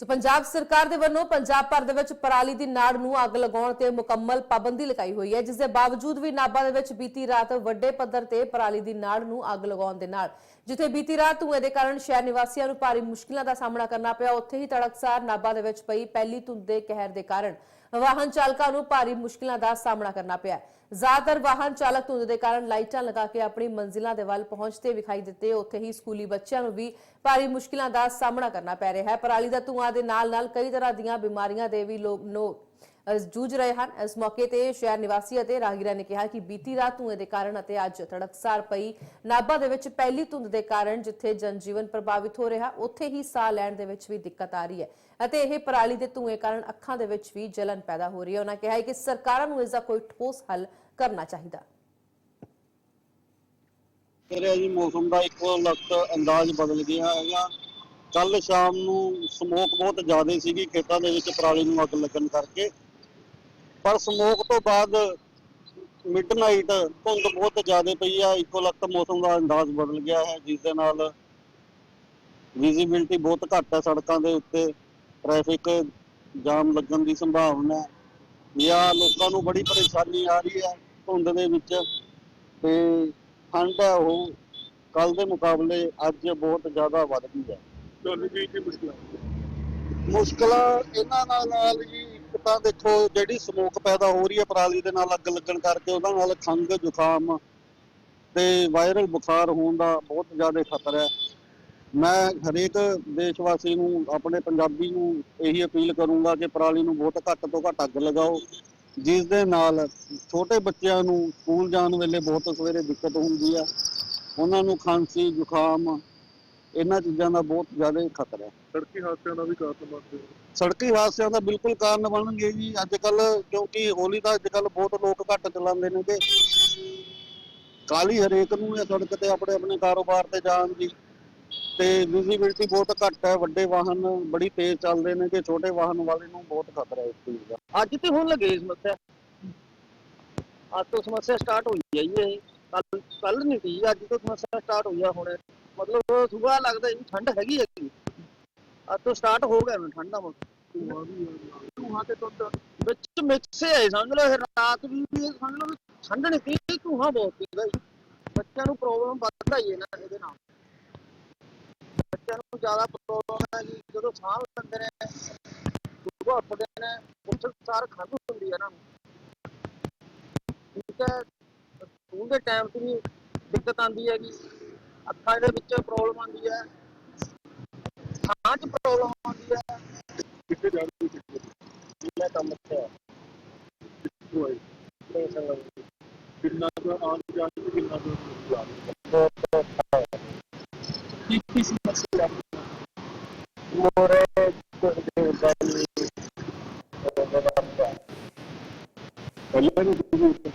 ਸੋ ਪੰਜਾਬ ਸਰਕਾਰ ਦੇ ਵੱਲੋਂ ਪੰਜਾਬ ਭਰ ਦੇ ਵਿੱਚ ਪਰਾਲੀ ਦੀ ਨਾੜ ਨੂੰ ਅੱਗ ਲਗਾਉਣ ਤੇ ਮੁਕੰਮਲ ਪਾਬੰਦੀ ਲਗਾਈ ਹੋਈ ਹੈ, ਜਿਸ ਦੇ ਬਾਵਜੂਦ ਵੀ ਨਾਭਾ ਦੇ ਵਿੱਚ ਬੀਤੀ ਰਾਤ ਵੱਡੇ ਪੱਧਰ ਤੇ ਪਰਾਲੀ ਦੀ ਨਾੜ ਨੂੰ ਅੱਗ ਲਗਾਉਣ ਦੇ ਨਾਲ, ਜਿੱਥੇ ਬੀਤੀ ਰਾਤ ਧੂਏ ਦੇ ਕਾਰਨ ਸ਼ਹਿਰ ਨਿਵਾਸੀਆਂ ਨੂੰ ਭਾਰੀ ਮੁਸ਼ਕਿਲਾਂ ਦਾ ਸਾਹਮਣਾ ਕਰਨਾ ਪਿਆ, ਉੱਥੇ ਹੀ ਤੜਕਸਾਰ ਨਾਭਾ ਦੇ ਵਿੱਚ ਪਈ ਪਹਿਲੀ ਧੁੰਦ ਦੇ ਕਹਿਰ ਦੇ ਕਾਰਨ ਵਾਹਨ ਚਾਲਕਾਂ ਨੂੰ ਭਾਰੀ ਮੁਸ਼ਕਿਲਾਂ ਦਾ ਸਾਹਮਣਾ ਕਰਨਾ ਪਿਆ ਜ਼ਿਆਦਾਤਰ ਵਾਹਨ ਚਾਲਕ ਧੁੰਦ ਦੇ ਕਾਰਨ ਲਾਈਟਾਂ ਲਗਾ ਕੇ ਆਪਣੀ ਮੰਜ਼ਿਲਾਂ ਦੇ ਵੱਲ ਪਹੁੰਚਦੇ ਵਿਖਾਈ ਦਿੱਤੇ। ਉੱਥੇ ਹੀ ਸਕੂਲੀ ਬੱਚਿਆਂ ਨੂੰ ਵੀ ਭਾਰੀ ਮੁਸ਼ਕਿਲਾਂ ਦਾ ਸਾਹਮਣਾ ਕਰਨਾ ਪੈ ਰਿਹਾ ਹੈ। ਪਰਾਲੀ ਦਾ ਧੂਆਂ ਦੇ ਨਾਲ-ਨਾਲ ਕਈ ਤਰ੍ਹਾਂ ਦੀਆਂ ਬਿਮਾਰੀਆਂ ਦੇ ਵੀ ਲੋਕ ਨੋ ਜੂਝ ਰਹੇ ਹਨ। ਇਸ ਮੌਕੇ ਤੇ ਸ਼ਹਿਰ ਨਿਵਾਸੀ ਅਤੇ ਰਾਹਗੀਰਾਂ ਨੇ ਕਿਹਾ ਕਿ ਬੀਤੀ ਰਾਤ ਧੂਏ ਦੇ ਕਾਰਨ ਅਤੇ ਅੱਜ ਤੜਕਸਾਰ ਪਈ ਨਾਭਾ ਦੇ ਵਿੱਚ ਪਹਿਲੀ ਧੁੰਦ ਦੇ ਕਾਰਨ ਜਿੱਥੇ ਜਨਜੀਵਨ ਪ੍ਰਭਾਵਿਤ ਹੋ ਰਿਹਾ, ਉੱਥੇ ਹੀ ਸਾਹ ਲੈਣ ਦੇ ਵਿੱਚ ਵੀ ਦਿੱਕਤ ਆ ਰਹੀ ਹੈ ਅਤੇ ਇਹ ਪਰਾਲੀ ਦੇ ਧੂਏ ਕਾਰਨ ਅੱਖਾਂ ਦੇ ਵਿੱਚ ਵੀ ਜਲਨ ਪੈਦਾ ਹੋ ਰਹੀ ਹੈ। ਉਹਨਾਂ ਕਿਹਾ ਕਿ ਸਰਕਾਰਾਂ ਨੂੰ ਇਸ ਦਾ ਕੋਈ ਠੋਸ ਹੱਲ ਕਰਨਾ ਚਾਹੀਦਾ। ਤੇਰੇ ਜੀ ਮੌਸਮ ਦਾ ਇੱਕੋ ਲਖਤ ਅੰਦਾਜ਼ ਬਦਲ ਗਿਆ ਹੈਗਾ। ਕੱਲ ਸ਼ਾਮ ਨੂੰ ਸਮੋਕ ਬਹੁਤ ਜ਼ਿਆਦਾ ਸੀਗੀ, ਖੇਤਾਂ ਦੇ ਵਿੱਚ ਪਰਾਲੀ ਨੂੰ ਅੱਗ ਲੱਗਣ ਕਰਕੇ। ਪਰ ਸਮੋਕ ਤੋਂ ਬਾਅਦ ਮਿਡਨਾਈਟ ਧੁੰਦ ਬਹੁਤ ਜ਼ਿਆਦਾ ਪਈ ਆ ਇੱਕੋ ਲਖਤ ਮੌਸਮ ਦਾ ਅੰਦਾਜ਼ ਬਦਲ ਗਿਆ ਹੈ ਜਿਸ ਦੇ ਨਾਲ ਵਿਜ਼ਿਬਿਲਟੀ ਬਹੁਤ ਘੱਟ ਹੈ ਸੜਕਾਂ ਦੇ ਉੱਤੇ ਟ੍ਰੈਫਿਕ ਜਾਮ ਲੱਗਣ ਦੀ ਸੰਭਾਵਨਾ ਹੈ। ਜਾਂ ਲੋਕਾਂ ਨੂੰ ਬੜੀ ਪਰੇਸ਼ਾਨੀ ਆ ਰਹੀ ਹੈ ਧੁੰਦ ਦੇ ਵਿੱਚ ਤੇ ਠੰਡ ਹੈ ਉਹ ਕੱਲ ਦੇ ਮੁਕਾਬਲੇ ਅੱਜ ਬਹੁਤ ਜ਼ਿਆਦਾ ਵੱਧ ਗਈ ਹੈ। ਤੁਹਾਨੂੰ ਕੀ ਕੀ ਮੁਸ਼ਕਲਾਂ ਮੁਸ਼ਕਲਾਂ ਇਹਨਾਂ ਨਾਲ ਨਾਲ ਜੀ ਇੱਕ ਤਾਂ ਦੇਖੋ ਜਿਹੜੀ ਸਮੋਕ ਪੈਦਾ ਹੋ ਰਹੀ ਹੈ ਪਰਾਲੀ ਦੇ ਨਾਲ ਅੱਗ ਲੱਗਣ ਕਰਕੇ ਉਹਨਾਂ ਨਾਲ ਖੰਘ ਜ਼ੁਕਾਮ ਤੇ ਵਾਇਰਲ ਬੁਖਾਰ ਹੋਣ ਦਾ ਬਹੁਤ ਜ਼ਿਆਦਾ ਖਤਰਾ ਹੈ। ਮੈਂ ਹਰੇਕ ਦੇਸ਼ ਵਾਸੀ ਨੂੰ, ਆਪਣੇ ਪੰਜਾਬੀ ਨੂੰ ਇਹੀ ਅਪੀਲ ਕਰੂੰਗਾ ਕਿ ਪਰਾਲੀ ਨੂੰ ਬਹੁਤ ਘੱਟ ਤੋਂ ਘੱਟ ਅੱਗ ਲਗਾਓ, ਜਿਸ ਦੇ ਨਾਲ ਛੋਟੇ ਬੱਚਿਆਂ ਨੂੰ ਸਕੂਲ ਜਾਣ ਵੇਲੇ ਬਹੁਤ ਸਵੇਰੇ ਦਿੱਕਤ ਹੁੰਦੀ ਆ ਉਹਨਾਂ ਨੂੰ ਖਾਂਸੀ, ਜ਼ੁਕਾਮ ਇਹਨਾਂ ਚੀਜ਼ਾਂ ਦਾ ਬਹੁਤ ਜ਼ਿਆਦਾ ਖਤਰਾ ਹੈ। ਸੜਕੀ ਹਾਦਸਿਆਂ ਦਾ ਵੀ ਕਾਰਨ ਬਣਦੇ ਸੜਕੀ ਹਾਦਸਿਆਂ ਦਾ ਬਿਲਕੁਲ ਕਾਰਨ ਬਣਨਗੇ ਜੀ। ਅੱਜ ਕੱਲ ਕਿਉਂਕਿ ਹੋਲੀ ਦਾ ਅੱਜ ਕੱਲ ਬਹੁਤ ਲੋਕ ਘੱਟ ਚਲਾਉਂਦੇ ਨੇ ਕਿ ਕਾਲੀ ਹਰੇਕ ਨੂੰ ਹੈ ਸੜਕ ਤੇ ਆਪਣੇ ਆਪਣੇ ਕਾਰੋਬਾਰ ਤੇ ਜਾਣ ਦੀ ਤੇ ਵਿਜ਼ਿਬਿਲਟੀ ਬਹੁਤ ਘੱਟ ਹੈ। ਵੱਡੇ ਵਾਹਨ ਬੜੀ ਤੇਜ਼ ਚੱਲਦੇ ਨੇ ਕਿ ਛੋਟੇ ਵਾਹਨ ਵਾਲੇ ਨੂੰ ਬਹੁਤ ਖਤਰਾ ਹੈ ਇਸ ਚੀਜ਼ ਦਾ। ਅੱਜ ਤੇ ਹੁਣ ਲੱਗੇ ਸਮੱਸਿਆ। ਅੱਜ ਤੋਂ ਸਮੱਸਿਆ ਸਟਾਰਟ ਹੋਈ ਹੈ ਜੀ ਇਹ। ਕੱਲ ਕੱਲ ਨਹੀਂ ਸੀ ਅੱਜ ਤੋਂ ਸਮੱਸਿਆ ਸਟਾਰਟ ਹੋਈ ਆ ਹੁਣ। ਮਤਲਬ ਸੁਬਾਹ ਲੱਗਦਾ ਜੀ ਠੰਡ ਹੈਗੀ ਹੈ ਅੱਜ ਤੋਂ ਸਟਾਰਟ ਹੋ ਗਿਆ ਹੁਣ ਠੰਡ ਦਾ ਮੌਸਮ। ਧੂਆਂ ਤੇ ਤੁੰਦ ਵਿੱਚ ਮਿਕਸ ਹੈ ਸਮਝ ਲਓ ਰਾਤ ਵੀ ਸਮਝ ਲਓ ਠੰਡ ਨਹੀਂ ਸੀ ਧੂਆਂ ਬਹੁਤ ਸੀਗਾ ਬੱਚਿਆਂ ਨੂੰ ਪ੍ਰੋਬਲਮ ਵੱਧਦਾ ਹੀ ਇਹਨਾਂ ਇਹਦੇ ਨਾਲ। ਬੱਚਿਆਂ ਨੂੰ ਜ਼ਿਆਦਾ ਪ੍ਰੋਬਲਮ ਹੈ ਜੀ, ਜਦੋਂ ਸਾਹ ਲੈਂਦੇ ਨੇ, ਸੁਬਾਹ ਉੱਠਦੇ ਨੇ ਉੱਠ ਸਾਰ ਖੰਘ ਹੁੰਦੀ ਹੈ ਇਹਨਾਂ ਨੂੰ। ਠੀਕ ਹੈ, ਸਕੂਲ ਦੇ ਟਾਈਮ ਤੇ ਵੀ ਦਿੱਕਤ ਆਉਂਦੀ ਹੈਗੀ। ਅੱਖਾਂ ਦੇ ਵਿੱਚ ਪ੍ਰੋਬਲਮ ਆਉਂਦੀ ਹੈ। ਸਾਹ 'ਚ ਪ੍ਰੋਬਲਮ ਆਉਂਦੀ ਹੈ। ਕਿੱਥੇ ਜਾ ਰਹੇ ਹੋ ਮੈਂ ਕੰਮ ਤੇ ਕਿੱਥੋਂ ਆਏ? ਨਹੀਂ ਸੰਗਲ ਕਿੰਨਾ ਕੁ ਆਉਣ ਜਾਣ ਤੇ ਕਿੰਨਾ ਕੁ ਆ ਹੈ ਕੀ ਕੀ ਸਮੱਸਿਆ ਮੋਰੇ ਕੁਝ ਦੇ ਬਾਨੀ ਪਹਿਲਾਂ ਤੁਸੀਂ